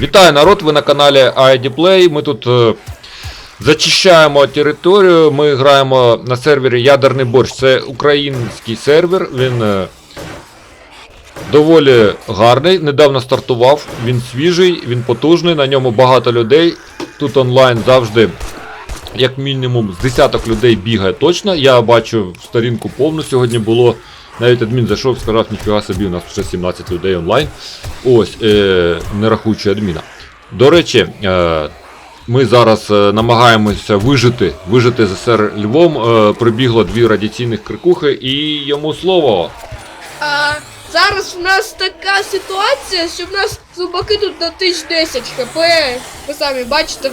Вітаю народ, ви на каналі ID Play. Ми тут е, зачищаємо територію. Ми граємо на сервері Ядерний борщ. Це український сервер. Він е, доволі гарний. Недавно стартував. Він свіжий, він потужний, на ньому багато людей. Тут онлайн завжди. Як мінімум з десяток людей бігає точно. Я бачу сторінку повну. Сьогодні було. Навіть адмін зайшов, сказав, ніфіга собі, у нас вже 17 людей онлайн. Ось, е, не рахуючи адміна. До речі, е, ми зараз е, намагаємося вижити, вижити ЗСР Львом. Е, прибігло дві радіаційних крикухи і йому слово. А, зараз в нас така ситуація, що в нас зубаки тут на 1010 хп. Ви самі бачите.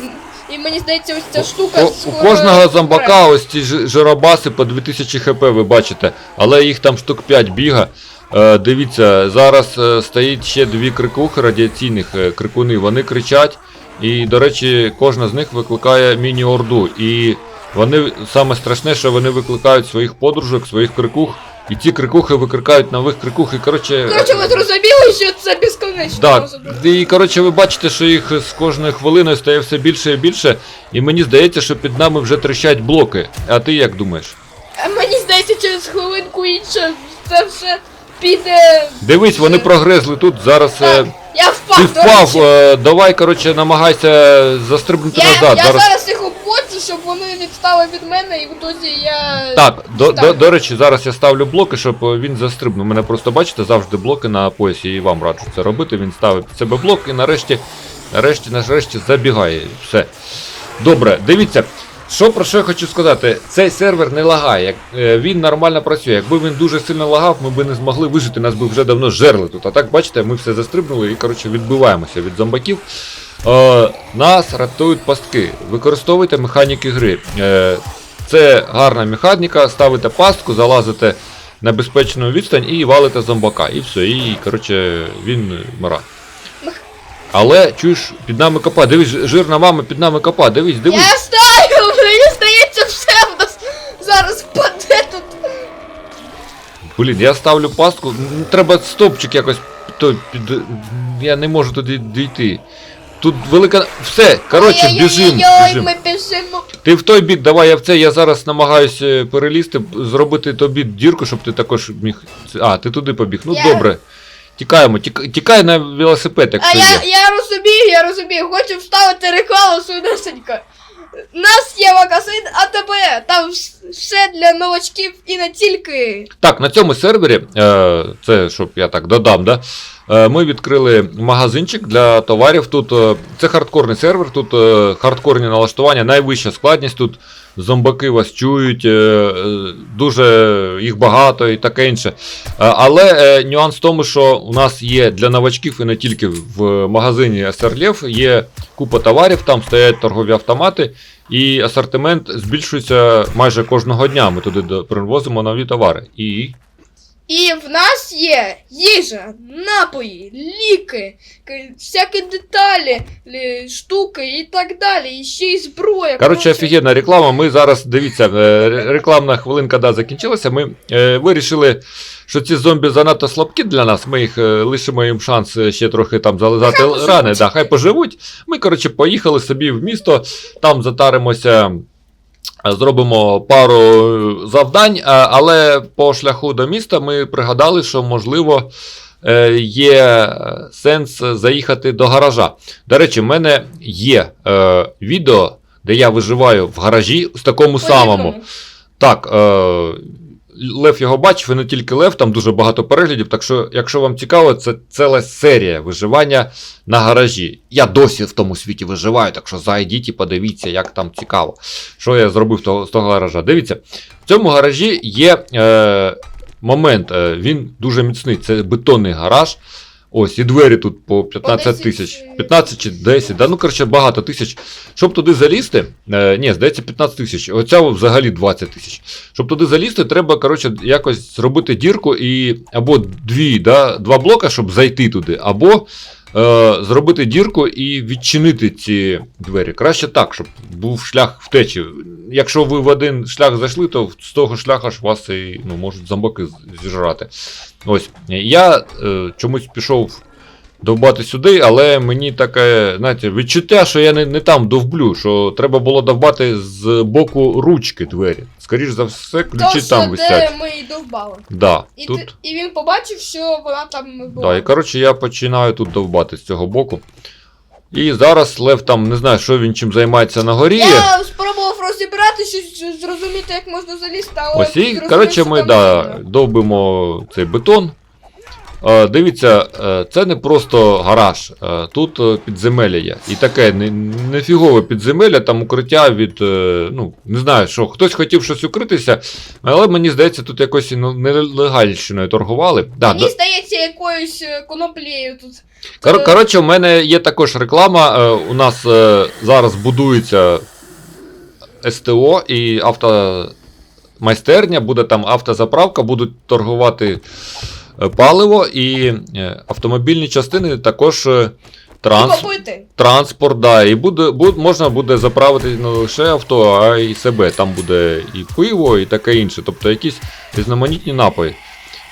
І мені здається, ось ця штука. У, у кожного зомбака ось ці жи- жиробаси по 2000 хп, ви бачите, але їх там штук 5 біга. Е, дивіться, зараз е, стоїть ще дві крикухи радіаційних е, крикуни. Вони кричать, і, до речі, кожна з них викликає міні-орду. І вони саме страшне, що вони викликають своїх подружок, своїх крикух. І ці крикухи викликають нових крикух. І коротше. Коротше, ви зрозуміли, що це безконечно. Так, і коротше, ви бачите, що їх з кожною хвилиною стає все більше і більше, і мені здається, що під нами вже трещать блоки. А ти як думаєш? А мені здається, через хвилинку інше це все піде. Дивись, вони прогрезли тут, зараз. е, Так, я впав. Ти впав, е, давай, коротше, намагайся застрибнути Я, назад. я зараз... їх щоб вони відстали від мене, і в ітозі я. Так, до, до, до речі, зараз я ставлю блоки, щоб е, він застрибнув. Мене просто бачите, завжди блоки на поясі, і вам раджу це робити. Він ставить під себе блок і нарешті, нарешті, нарешті забігає. Все. Добре, дивіться. Що про що я хочу сказати? Цей сервер не лагає. Е, він нормально працює. Якби він дуже сильно лагав, ми б не змогли вижити, нас би вже давно жерли тут. А так, бачите, ми все застрибнули і коротше відбиваємося від зомбаків. Е, нас рятують пастки. Використовуйте механіки гри. Е, це гарна механіка, ставите пастку, залазите на безпечну відстань і валите зомбака. І все, і коротше він мира. Але чуєш, під нами копа, дивись, жирна мама під нами копа, дивись, дивись. Я знаю, мені здається, все в нас зараз впаде тут. Блін, я ставлю пастку. Треба стопчик якось то, під. Я не можу туди дійти. Тут велика. Все, коротше, біжим. Біжим. ми біжимо. Ти в той бік, давай я в цей, я зараз намагаюся перелізти, зробити тобі дірку, щоб ти також міг. А, ти туди побіг. Ну Я- добре. Тікаємо, тік- тікай на велосипед, А якщо я, є. я розумію, я розумію, хочу вставити рекламу швидесенько. Нас є магазин АТБ, там вс- все для новачків і не тільки. Так, на цьому сервері, е, це щоб я так додам, да? Е, ми відкрили магазинчик для товарів. Тут е, це хардкорний сервер, тут е, хардкорні налаштування, найвища складність. Тут зомбаки вас чують, дуже їх багато і таке інше. Але нюанс в тому, що у нас є для новачків і не тільки в магазині Lev є купа товарів, там стоять торгові автомати. І асортимент збільшується майже кожного дня. Ми туди привозимо нові товари. І І в нас є їжа, напої, ліки, всякі деталі, штуки і так далі. І ще й зброя. коротше, офігенна реклама. Ми зараз дивіться, е, рекламна хвилинка да, закінчилася. Ми е, вирішили, що ці зомбі занадто слабкі для нас. Ми їх е, лишимо їм шанс е, ще трохи там зализати Хай рани. Да, хай поживуть. Ми, коротше, поїхали собі в місто, там затаримося. Е, Зробимо пару е, завдань, але по шляху до міста ми пригадали, що можливо е, є е, сенс заїхати до гаража. До речі, в мене є е, відео, де я виживаю в гаражі з такому самому. Так, е, Лев його бачив, і не тільки Лев, там дуже багато переглядів. Так що, якщо вам цікаво, це ціла серія виживання на гаражі. Я досі в тому світі виживаю, так що зайдіть і подивіться, як там цікаво. Що я зробив того, з того гаража. Дивіться, в цьому гаражі є е, момент, е, він дуже міцний. Це бетонний гараж. Ось, і двері тут по 15 тисяч. е, 15 чи 10, да, ну коротше, багато тисяч. Щоб туди залізти, е, ні, здається, 15 тисяч. Оця взагалі 20 тисяч. Щоб туди залізти, треба, коротше, якось зробити дірку і або дві, да, два блока, щоб зайти туди, або е, зробити дірку і відчинити ці двері. Краще так, щоб був шлях втечі. Якщо ви в один шлях зайшли, то з того шляха ж вас і ну, можуть зомбаки зіжрати. Ось. Я е, чомусь пішов довбати сюди, але мені таке, знаєте, відчуття, що я не, не там довблю, що треба було довбати з боку ручки двері. Скоріш за все, ключі То, що там де ми і довбали. Да, І, тут... ти- і він побачив, що вона там була. Да, і коротше я починаю тут довбати з цього боку. І зараз Лев там не знаю, що він чим займається на горі. Я розібрати щось, зрозуміти, як можна залізти, але Ось і, коротше, ми да, довбимо цей бетон. Е, дивіться, це не просто гараж, е, тут е, підземелля є. І таке не, не фігове підземелля, там укриття від. е, ну, не знаю, що хтось хотів щось укритися, але мені здається, тут якось ну, нелегальщиною торгували. Да, Мені здається, якоюсь коноплею тут. Кор- коротше, у мене є також реклама. У нас зараз будується СТО і автомайстерня, буде там автозаправка, будуть торгувати е, паливо і е, автомобільні частини також. е, Транс... Транспорт, да, і буде, буде, можна буде заправити не лише авто, а й себе. Там буде і пиво, і таке інше, тобто якісь різноманітні напої.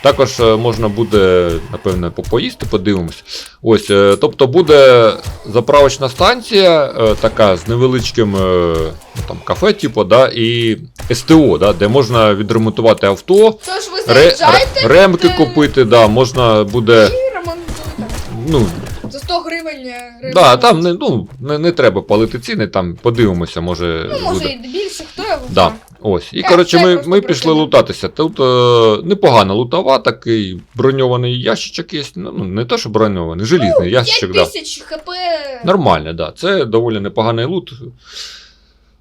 Також е, можна буде, напевне, попоїсти, подивимось. Ось, е, тобто буде заправочна станція, е, така з невеличким ну, там, кафе, типу, да, і СТО, да, де можна відремонтувати авто, Тож ви ре, ремки купити, да, можна буде. Ну, ремонт. да, там не, ну, не, не треба палити ціни, там подивимося, може. Ну, може буде. і більше, хто його Да. Ось. І Так, коротше, ми, ми пішли лутатися. Тут е, непогана лутова, такий броньований ящичок є. Ну, ну, не то, що броньований, желізний ящичок, 5 да. хп. Нормально, да. Це доволі непоганий лут.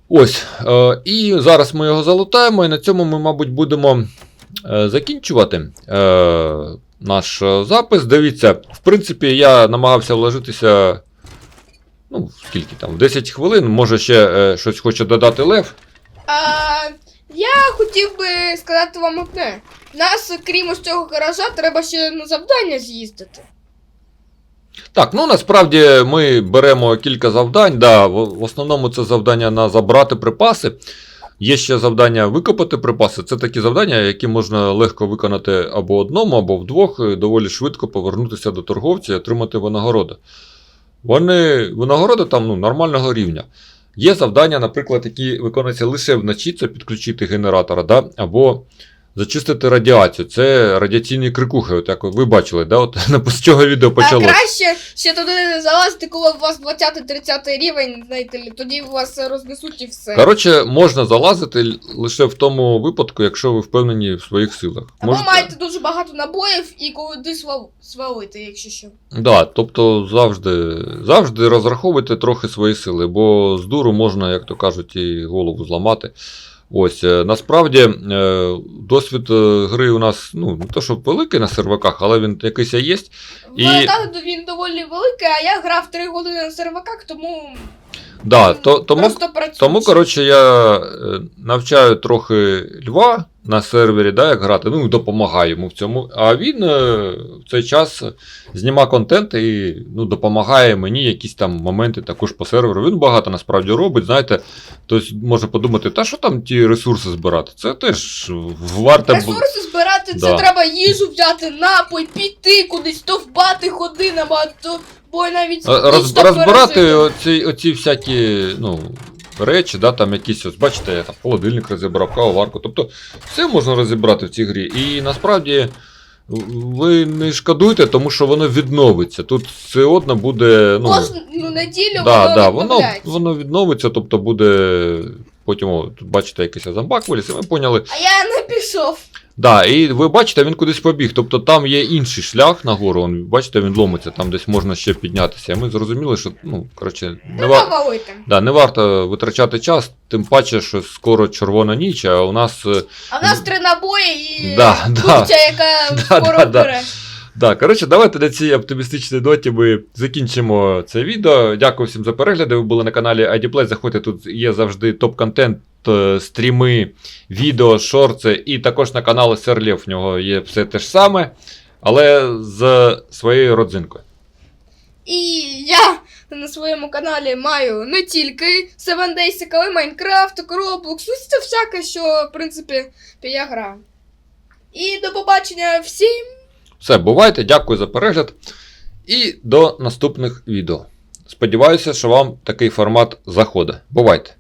Ось. Е, і зараз ми його залутаємо, і на цьому ми, мабуть, будемо е, закінчувати е, наш е, запис. Дивіться, в принципі, я намагався вложитися. Ну, скільки там, 10 хвилин, може ще е, щось хоче додати Лев. А, я хотів би сказати вам одне. Нас, крім ось цього гаража, треба ще на завдання з'їздити. Так, ну насправді ми беремо кілька завдань. Да, в, в основному це завдання на забрати припаси. Є ще завдання викопати припаси. Це такі завдання, які можна легко виконати або одному, або вдвох, і доволі швидко повернутися до торговця і отримати винагороди. Вони винагороди там ну, нормального рівня. Є завдання, наприклад, які виконуються лише вночі, це підключити генератора, да? або зачистити радіацію. Це радіаційні крикухи, от як ви бачили, да? от, з чого відео А почалося. краще ще туди не залазити, коли у вас 20-30 рівень, знаєте, тоді вас рознесуть і все. Коротше, можна залазити лише в тому випадку, якщо ви впевнені в своїх силах. Або маєте дуже багато набоїв і свал- свалити, якщо що. Да, тобто завжди, завжди розраховуйте трохи свої сили, бо з дуру можна, як то кажуть, і голову зламати. Ось, е, насправді, е, досвід е, гри у нас, ну, не то, що великий на серваках, але він якийсь є. І- В він доволі великий, а я грав 3 години на серваках, тому. Да, то, тому. Тому, коротше, я навчаю трохи льва на сервері, да, як грати, ну і допомагаю йому в цьому. А він е, в цей час знімає контент і ну, допомагає мені якісь там моменти також по серверу. Він багато насправді робить. Знаєте, хтось може подумати, та що там ті ресурси збирати? Це теж варте. Ресурси збирати, це треба їжу взяти, напой, піти кудись, товбати годинами, а то бо навіть Е, Роз, розбирати оці, оці всякі ну, речі, да, там якісь, ось, бачите, я там холодильник розібрав, кавоварку. Тобто все можна розібрати в цій грі. І насправді ви не шкодуйте, тому що воно відновиться. Тут все одно буде. Ну, Кожну неділю да, воно да, воно, відновляється. воно відновиться, тобто буде. Потім, о, тут бачите, якийсь зомбак виліз, і ми поняли. А я не пішов. Да, і ви бачите, він кудись побіг. Тобто там є інший шлях нагору, он, бачите, він ломиться, там десь можна ще піднятися. І ми зрозуміли, що ну, коротше, не, вар... да, не варто витрачати час, тим паче, що скоро червона ніч, а у нас. е, А в нас три набої і Да, да. курця, яка Да, скоро да, да. Да, коротше, давайте на цій оптимістичній ноті ми закінчимо це відео. Дякую всім за перегляди. Ви були на каналі IDPlay. Заходьте, тут є завжди топ-контент, е, стріми, відео, шорти, і також на канал Серлєв. В нього є все те ж саме, але з своєю родзинкою. І я на своєму каналі маю не тільки Seven Days, але Майнкрафт, Roblox, ну це всяке, що, в принципі, я граю. І до побачення всім! Все, бувайте, дякую за перегляд. І до наступних відео. Сподіваюся, що вам такий формат заходить. Бувайте!